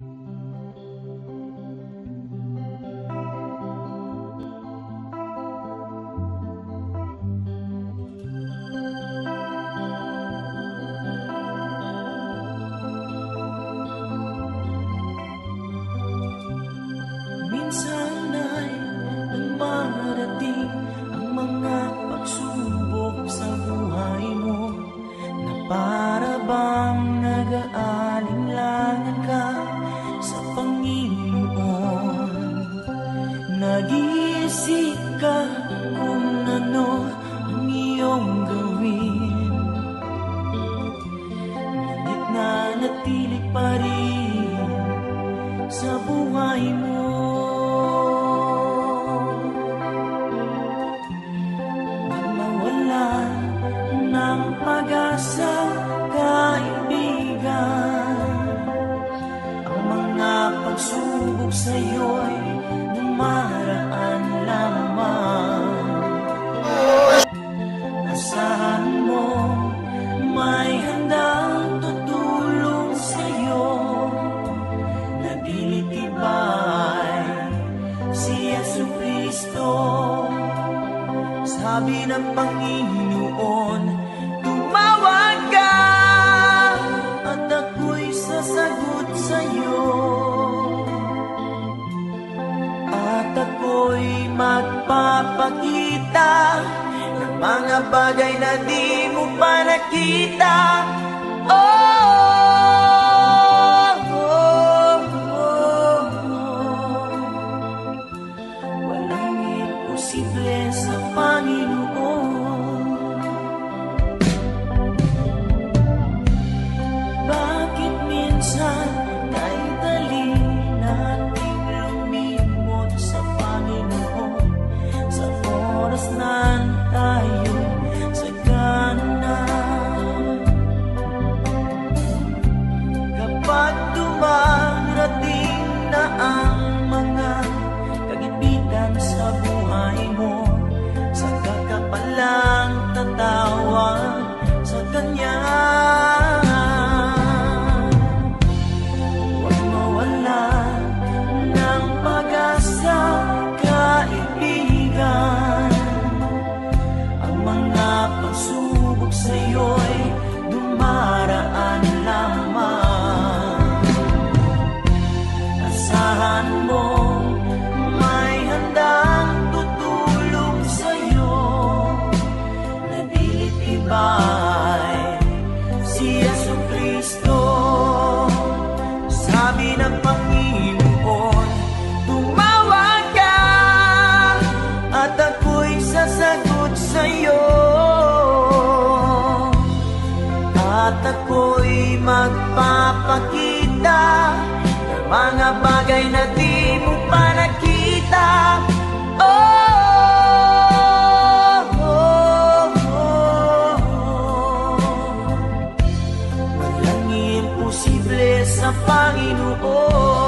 Mm-hmm. mananatili pa rin sa buhay mo. At ng pag-asa, kaibigan, ang mga pagsubok sa'yo'y dumaan. sabi ng Panginoon Tumawag ka at ako'y sasagot sa'yo At ako'y magpapakita ng mga bagay na di mo pa nakita Oh! buhay. Si Yesu Kristo Sabi ng Panginoon Tumawag sasagot sa'yo. At ako'y magpapakita Ng mga bagay na Panginoon.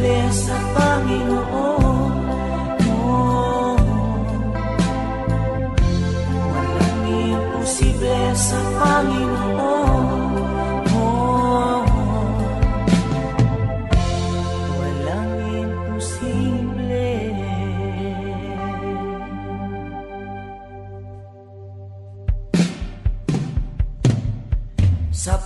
Simple sa Panginoon. Mo Walang imposible sa Panginoon. Mo Walang imposible. Sa